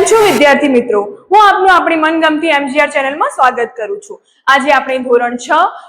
કેમ છો વિદ્યાર્થી મિત્રો? હું આપનું આપણી મનગમતી એમજીઆર ચેનલમાં સ્વાગત કરું છું. આજે આપણે ધોરણ છ,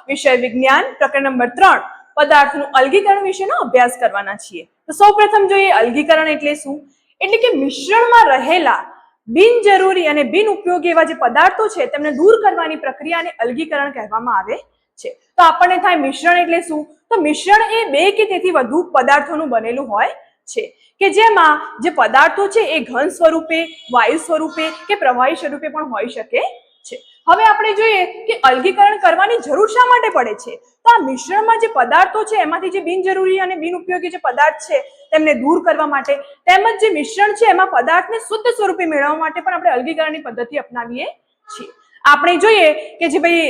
વિષય વિજ્ઞાન, પ્રકરણ નંબર ત્રણ, પદાર્થનું અલગીકરણ વિશેનો અભ્યાસ કરવાના છીએ. તો સૌપ્રથમ જોઈએ અલગીકરણ એટલે શું? એટલે કે મિશ્રણમાં રહેલા બિનજરૂરી અને બિન ઉપયોગી એવા જે પદાર્થો છે, તેમને દૂર કરવાની પ્રક્રિયાને અલગીકરણ કહેવામાં આવે છે. તો આપણને થાય મિશ્રણ એટલે શું? તો મિશ્રણ એ બે કે તેથી વધુ પદાર્થોનું બનેલું હોય છે. કે જેમાં જે પદાર્થો છે એ ઘન સ્વરૂપે, વાયુ સ્વરૂપે કે પ્રવાહી સ્વરૂપે પણ હોઈ શકે છે. હવે આપણે જોઈએ કે અલગીકરણ કરવાની જરૂર શા માટે પડે છે? તો આ મિશ્રણમાં જે પદાર્થો છે, એમાંથી જે બિનજરૂરી અને બિનઉપયોગી જે પદાર્થ છે, તેમને દૂર કરવા માટે તેમજ જે મિશ્રણ છે, એમાં પદાર્થને શુદ્ધ સ્વરૂપે મેળવવા માટે પણ આપણે અલગીકરણની પદ્ધતિ અપનાવીએ છીએ. આપણે જોઈએ કે જે ભાઈ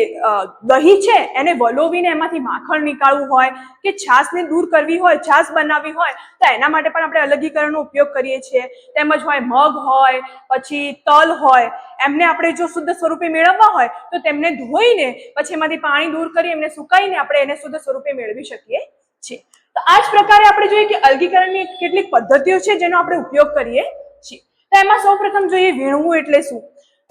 દહીં છે, એને વલોવીને એમાંથી માખણ નીકાળવું હોય કે છાશને દૂર કરવી હોય, છાશ બનાવવી હોય, તો એના માટે પણ આપણે અલગીકરણનો ઉપયોગ કરીએ છીએ. તેમજ હોય મગ હોય, પછી તલ હોય, એમને આપણે જો શુદ્ધ સ્વરૂપે મેળવવા હોય, તો તેમને ધોઈને પછી એમાંથી પાણી દૂર કરી એમને સુકાઈને આપણે એને શુદ્ધ સ્વરૂપે મેળવી શકીએ છીએ. તો આ જ પ્રકારે આપણે જોઈએ કે અલગીકરણની કેટલીક પદ્ધતિઓ છે જેનો આપણે ઉપયોગ કરીએ છીએ. તો એમાં સૌપ્રથમ જોઈએ, વીણવું એટલે શું?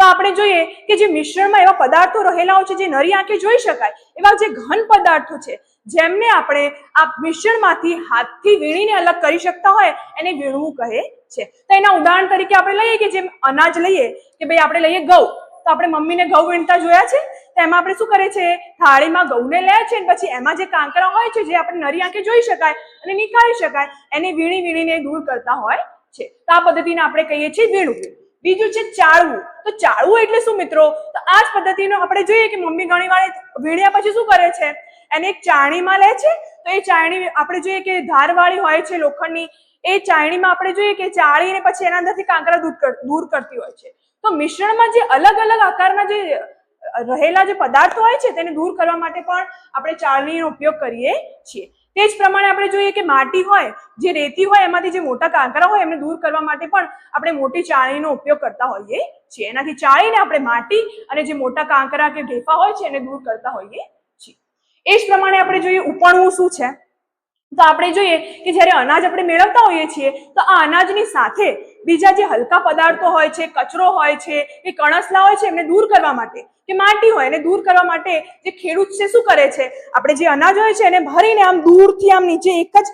તો આપણે જોઈએ કે જે મિશ્રણમાં એવા પદાર્થો રહેલા હોય છે, જે નરી આંખે જોઈ શકાય, એવા જે ઘન પદાર્થો છે, જેમને આપણે આ મિશ્રણમાંથી હાથથી વીણીને અલગ કરી શકતા હોય, એને વીણવું કહે છે. તો એના ઉદાહરણ તરીકે આપણે લઈએ કે જેમ અનાજ લઈએ, કે ભાઈ આપણે લઈએ ઘઉં, તો આપણે મમ્મીને ઘઉં વીણતા જોયા છે? તો એમાં આપણે શું કરે છે? થાળીમાં ઘઉંને લે છે અને પછી એમાં જે કાંકરા હોય છે, જે આપણે નરી આંખે જોઈ શકાય અને નીકાળી શકાય, એને વીણી વીણીને દૂર કરતા હોય છે. તો આ પદ્ધતિને આપણે કહીએ છીએ વીણવું. બીજું છે ચાળવું. તો ચાળવું એટલે શું મિત્રો? તો આ જ પદ્ધતિનો આપણે જોઈએ કે મમ્મી ઘણી વાર વીણ્યા પછી શું કરે છે? એને એક ચાળણીમાં લે છે. તો એ ચાળણી આપણે જોઈએ કે ધારવાળી હોય છે લોખંડની. એ ચાણીમાં આપણે જોઈએ કે ચાળીને પછી એના અંદરથી કાંકરા દૂર દૂર કરતી હોય છે. તો મિશ્રણમાં જે અલગ અલગ આકારના જે રહેલા જે પદાર્થો હોય છે તેને દૂર કરવા માટે પણ આપણે ચાળણીનો ઉપયોગ કરીએ છીએ. તે જ પ્રમાણે આપણે જોઈએ કે માટી હોય, જે રેતી હોય, એમાંથી જે મોટા કાંકરા હોય, એમને દૂર કરવા માટે પણ આપણે મોટી ચાળીનો ઉપયોગ કરતા હોઈએ છીએ. એનાથી ચાળીને આપણે માટી અને જે મોટા કાંકરા કે ઢેફા હોય છે, એને દૂર કરતા હોઈએ છીએ. એ જ પ્રમાણે આપણે જોઈએ ઉપણવું શું છે? તો આપણે જોઈએ કે જ્યારે અનાજ આપણે મેળવતા હોઈએ છીએ, તો આ અનાજની સાથે બીજા જે હલકા પદાર્થો હોય છે, કચરો હોય છે એ કણસલા હોય છે, એમને દૂર કરવા માટે, કે માટી હોય એને દૂર કરવા માટે જે ખેડૂત છે, શું કરે છે? આપણે જે અનાજ હોય છે એને ભરીને આમ દૂરથી આમ નીચે એક જ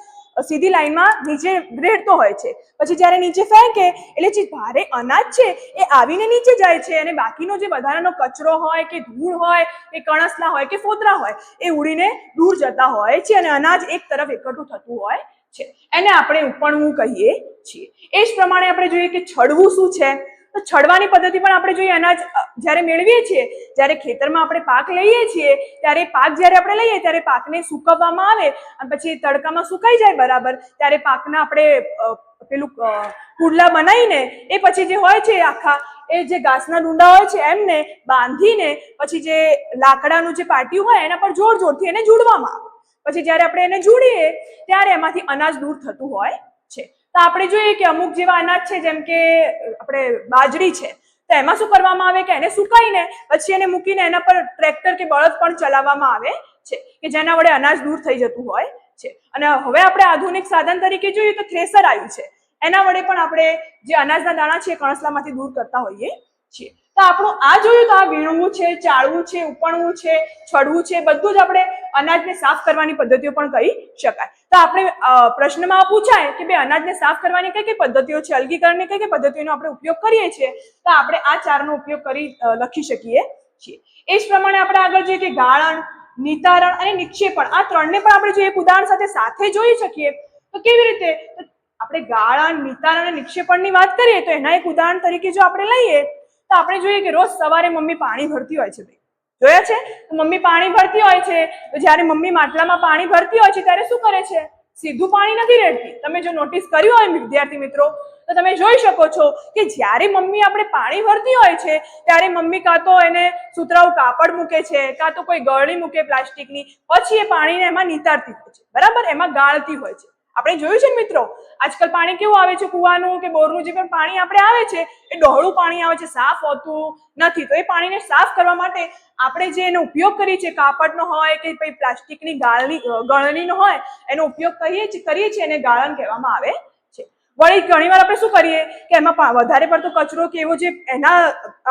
સીધી લાઈનમાં નીચે રેડતો હોય છે. પછી જ્યારે નીચે ફેંકે, એટલે જે ભારે અનાજ છે, એ આવીને નીચે જાય છે અને બાકીનો જે વધારાનો કચરો હોય કે ધૂળ હોય, કે કણસલા હોય, કે ફોતરા હોય, એ ઉડીને દૂર જતા હોય છે અને અનાજ એક તરફ એકઠું થતું હોય છે. એને આપણે ઉપણવું કહીએ છીએ. એ જ પ્રમાણે આપણે જોઈએ કે છડવું શું છે? તો છડવાની પદ્ધતિ પણ આપણે જોઈએ અનાજ જ્યારે મેળવીએ છીએ જ્યારે ખેતરમાં આપણે પાક લઈએ છીએ, ત્યારે પાક જ્યારે આપણે લઈએ ત્યારે પાકને સુકવવામાં આવે અને પછી તડકામાં સુકાઈ જાય બરાબર. ત્યારે પાકના આપણે પેલું કુડલા બનાવીને એ પછી જે હોય છે આખા, એ જે ઘાસના ડુંડા હોય છે એમને બાંધીને પછી જે લાકડાનું જે પાટિયું હોય એના પર જોર જોરથી એને જોડવામાં આવે. પછી જ્યારે આપણે એને જોડીએ, ત્યારે એમાંથી અનાજ દૂર થતું હોય છે. તો આપણે જોઈએ કે અમુક જેવા અનાજ છે જેમ કે આપણે બાજરી છે. તો એમાં શું કરવામાં આવે કે એને સુકાઈને પછી એને મૂકીને એના પર ટ્રેક્ટર કે બળદ પણ ચલાવવામાં આવે છે, કે જેના વડે અનાજ દૂર થઈ જતું હોય છે. અને હવે આપણે આધુનિક સાધન તરીકે જોઈએ તો થ્રેસર આવ્યું છે. એના વડે પણ આપણે જે અનાજના દાણા છે કણસલામાંથી દૂર કરતા હોઈએ છીએ. તો આપણું આ જોયું તો આ વીણવું છે, ચાળવું છે, ઉપણવું છે, છડવું છે, બધું જ આપણે અનાજને સાફ કરવાની પદ્ધતિઓ પણ કહી શકાય. તો આપણે પ્રશ્નમાં પૂછાય કે ભાઈ અનાજને સાફ કરવાની કઈ કઈ પદ્ધતિઓ છે, અલગીકરણની કઈ કઈ પદ્ધતિઓનો આપણે ઉપયોગ કરીએ છીએ, તો આપણે આ ચારનો ઉપયોગ કરી લખી શકીએ છીએ. એ જ પ્રમાણે આપણે આગળ જોઈએ કે ગાળણ, નિતારણ અને નિક્ષેપણ, આ ત્રણને પણ આપણે જો એક ઉદાહરણ સાથે સાથે જોઈ શકીએ, તો કેવી રીતે? આપણે ગાળણ, નિતારણ અને નિક્ષેપણની વાત કરીએ તો એના એક ઉદાહરણ તરીકે જો આપણે લઈએ તો આપણે જોઈએ કે રોજ સવારે મમ્મી પાણી ભરતી હોય છે ભાઈ. જોયા છે? મમ્મી પાણી ભરતી હોય છે. તો જ્યારે મમ્મી માટલામાં પાણી ભરતી હોય છે, ત્યારે શું કરે છે? સીધું પાણી નથી રેડતી. તમે જો નોટિસ કર્યું હોય વિદ્યાર્થી મિત્રો, તો તમે જોઈ શકો છો કે જ્યારે મમ્મી આપણે પાણી ભરતી હોય છે, ત્યારે મમ્મી કાં તો એને સુતરાઉ કાપડ મૂકે છે, કાં તો કોઈ ગળણી મૂકે પ્લાસ્ટિકની, પછી એ પાણીને એમાં નિતારતી હોય છે. બરાબર? એમાં ગાળતી હોય છે. આપણે જોયું છે ને મિત્રો? આજકાલ પાણી કેવું આવે છે? કુવાનું કે બોરનું જે પણ પાણી આપણે આવે છે, એ ડહોળું પાણી આવે છે, સાફ હોતું નથી. તો એ પાણીને સાફ કરવા માટે આપણે જે એનો ઉપયોગ કરીએ છીએ, કાપડનો હોય કે પછી પ્લાસ્ટિકની ગાળની ગળણીનો હોય, એનો ઉપયોગ કરીએ છીએ કરીએ છીએ એને ગાળણ કહેવામાં આવે વળી ઘણીવાર આપણે શું કરીએ કે એમાં વધારે પડતો કચરો કે એવો જે એના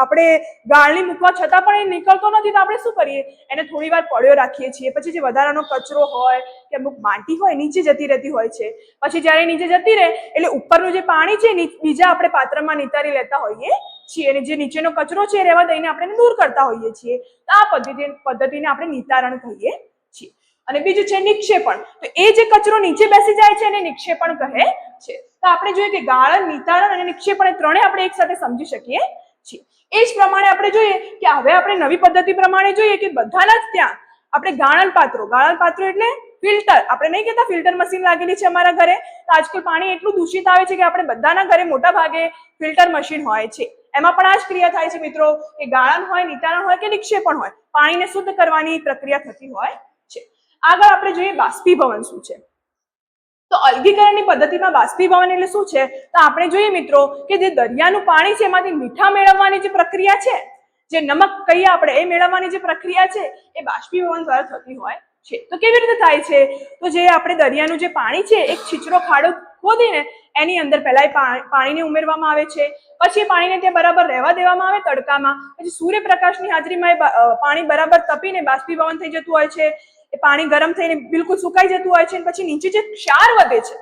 આપણે ગાળણી મૂકવા છતાં પણ એ નીકળતો નથી, તો આપણે શું કરીએ? એને થોડી વાર પડ્યો રાખીએ છીએ. પછી જે વધારાનો કચરો હોય, કે અમુક માટી હોય, નીચે જતી રહેતી હોય છે. પછી જ્યારે નીચે જતી રહે, એટલે ઉપરનું જે પાણી છે બીજા આપણે પાત્રમાં નિતારી લેતા હોઈએ છીએ. અને જે નીચેનો કચરો છે રહેવા દઈને આપણે દૂર કરતા હોઈએ છીએ. તો આ પદ્ધતિ પદ્ધતિને આપણે નિતારણ કહીએ છીએ. અને બીજું છે, નિક્ષેપણ. તો એ જે કચરો નીચે બેસી જાય છે, એને નિક્ષેપણ કહે છે. તો આપણે જોઈએ કે ગાળણ, નિતારણ અને નિક્ષેપણ એ ત્રણે આપણે એક સાથે સમજી શકીએ છીએ. એ જ પ્રમાણે આપણે જોઈએ કે હવે આપણે નવી પદ્ધતિ પ્રમાણે જોઈએ કે બધાના જ ત્યાં આપણે ગાળણ પાત્રો ગાળણ પાત્રો એટલે ફિલ્ટર. આપણે નહીં કહેતા ફિલ્ટર મશીન લાગેલી છે અમારા ઘરે. તો આજકાલ પાણી એટલું દૂષિત આવે છે કે આપણે બધાના ઘરે મોટા ભાગે ફિલ્ટર મશીન હોય છે. એમાં પણ આ જ ક્રિયા થાય છે મિત્રો, કે ગાળણ હોય, નિતારણ હોય કે નિક્ષેપણ હોય. પાણીને શુદ્ધ કરવાની પ્રક્રિયા થતી હોય છે. આગળ આપણે જોઈએ બાષ્પીભવન શું છે. તો અલગીકરણની પદ્ધતિમાં બાષ્પીભવન એટલે શું છે? તો આપણે જોઈએ મિત્રો કે જે દરિયાનું પાણી છે, એમાંથી મીઠા મેળવવાની જે પ્રક્રિયા છે, જે નમક કહીએ આપણે, એ મેળવવાની જે પ્રક્રિયા છે, એ બાષ્પીભવન દ્વારા થતી હોય છે. તો કેવી રીતે થાય છે? તો જે આપણે દરિયાનું જે પાણી છે, એક છીછરો ખાડો ખોદીને એની અંદર પહેલા પાણીને ઉમેરવામાં આવે છે, પછી પાણીને ત્યાં બરાબર રહેવા દેવામાં આવે તડકામાં, પછી સૂર્યપ્રકાશની હાજરીમાં એ પાણી બરાબર તપીને બાષ્પીભવન થઈ જતું હોય છે એ પાણી ગરમ થઈને બિલકુલ સુકાઈ જતું હોય છે અને પછી નીચે જે ક્ષાર વધે છે,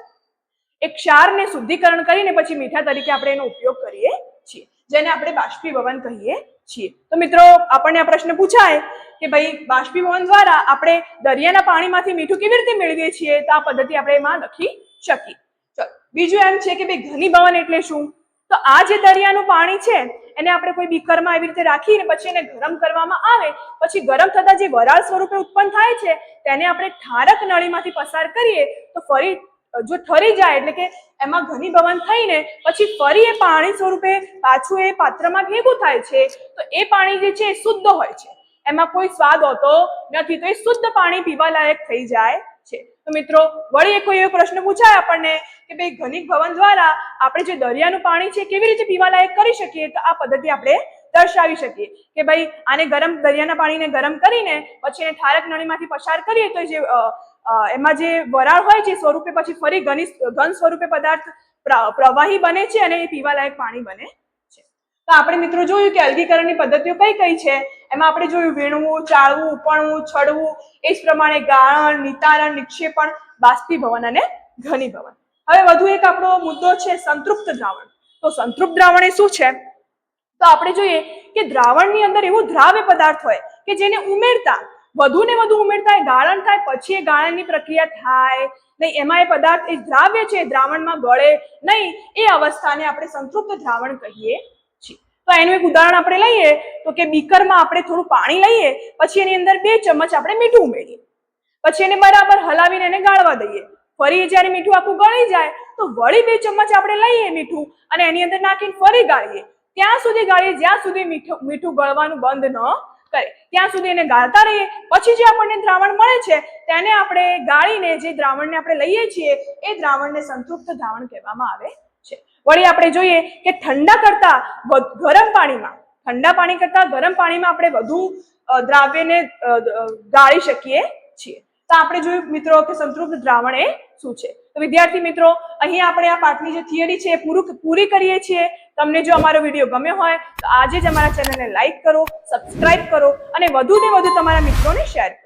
એ ક્ષારને શુદ્ધિકરણ કરીને પછી મીઠા તરીકે આપણે એનો ઉપયોગ કરીએ છીએ, જેને આપણે બાષ્પીભવન કહીએ છીએ. તો મિત્રો, આપણને આ પ્રશ્ન પૂછાય કે ભાઈ, બાષ્પીભવન દ્વારા આપણે દરિયાના પાણીમાંથી મીઠું કેવી રીતે મેળવીએ છીએ? તો આ પદ્ધતિ આપણે એમાં લખી શકીએ. ચલો, બીજું એમ છે કે ભાઈ, ઘનીભવન એટલે શું? તો આ જે દરિયાનું પાણી છે એને આપણે કોઈ બીકરમાં એવી રીતે રાખીને પછી એને ગરમ કરવામાં આવે, પછી ગરમ થતા જે વરાળ સ્વરૂપે ઉત્પન્ન થાય છે, તેને આપણે ઠારક નળીમાંથી પસાર કરીએ, તો ફરી, જો ઠરી જાય એટલે કે એમાં ઘનીભવન થઈને પછી ફરી એ પાણી સ્વરૂપે પાછું એ પાત્રમાં ભેગું થાય છે, તો એ પાણી જે છે એ શુદ્ધ હોય છે. એમાં કોઈ સ્વાદ હોતો નથી, તો એ શુદ્ધ પાણી પીવા લાયક થઈ જાય. તો મિત્રો, વળી એક કોઈ એવો પ્રશ્ન પૂછાય આપણને કે ભાઈ ઘનિક ભવન દ્વારા આપણે જે દરિયાનું પાણી છે કેવી રીતે પીવા લાયક કરી શકીએ? તો આ પદ્ધતિ આપણે દર્શાવી શકીએ કે ભાઈ આને ગરમ દરિયાના પાણીને ગરમ કરીને પછી એને ઠારક નળીમાંથી પસાર કરીએ તો જે એમાં જે વરાળ હોય છે સ્વરૂપે પછી ફરી ઘની સ્વરૂપે પદાર્થ પ્ર- પ્રવાહી બને છે અને એ પીવા લાયક પાણી બને તો આપણે મિત્રો જોયું કે અલગીકરણની પદ્ધતિઓ કઈ કઈ છે? એમાં આપણે જોયું વીણવું, ચાળવું, ઉપણવું, છડવું, એ જ પ્રમાણે ગાળણ, નિતારણ, નિક્ષેપણ, બાષ્પીભવન અને ઘનીભવન. હવે વધુ એક આપણો મુદ્દો છે સંતૃપ્ત દ્રાવણ. તો સંતૃપ્ત દ્રાવણ એ શું છે? તો આપણે જોઈએ કે દ્રાવણની અંદર એવું દ્રાવ્ય પદાર્થ હોય કે જેને ઉમેરતા, વધુ ને વધુ ઉમેરતા એ ગાળણ થાય, પછી એ ગાળણની પ્રક્રિયા થાય. નહીં, એમાં એ પદાર્થ, એ દ્રાવ્ય છે દ્રાવણમાં ગળે નહીં, એ અવસ્થાને આપણે સંતૃપ્ત દ્રાવણ કહીએ. તો એનું એક ઉદાહરણ આપણે લઈએ તો કે બીકરમાં આપણે થોડું પાણી લઈએ, પછી એની અંદર બે ચમચ આપણે મીઠું ઉમેરીએ. પછી એને બરાબર હલાવીને એને ગાળવા દઈએ. ફરી જ્યારે મીઠું આખું ગળી જાય, તો વળી બે ચમચ આપણે લઈએ મીઠું અને એની અંદર નાખીને ફરી ગાળીએ. ત્યાં સુધી ગાળીએ, જ્યાં સુધી મીઠું મીઠું ગળવાનું બંધ ન કરે. ત્યાં સુધી એને ગાળતા રહીએ. પછી જે આપણને દ્રાવણ મળે છે, તેને આપણે ગાળીને જે દ્રાવણને આપણે લઈએ છીએ, એ દ્રાવણને સંતૃપ્ત દ્રાવણ કહેવામાં આવે. વળી આપણે જોઈએ કે ઠંડા કરતા ગરમ પાણીમાં, ઠંડા પાણી કરતા ગરમ પાણીમાં આપણે વધુ દ્રાવ્યને ગાળી શકીએ છીએ. તો આપણે જોયું મિત્રો કે સંતૃપ્ત દ્રાવણ એ શું છે? તો વિદ્યાર્થી મિત્રો, અહીં આપણે આ પાઠની જે થિયરી છે એ પૂરું, પૂરી કરીએ છીએ. તમને જો અમારો વીડિયો ગમ્યો હોય, તો આજે જ અમારા ચેનલને લાઈક કરો સબસ્ક્રાઈબ કરો અને વધુ ને વધુ તમારા મિત્રોને શેર કરો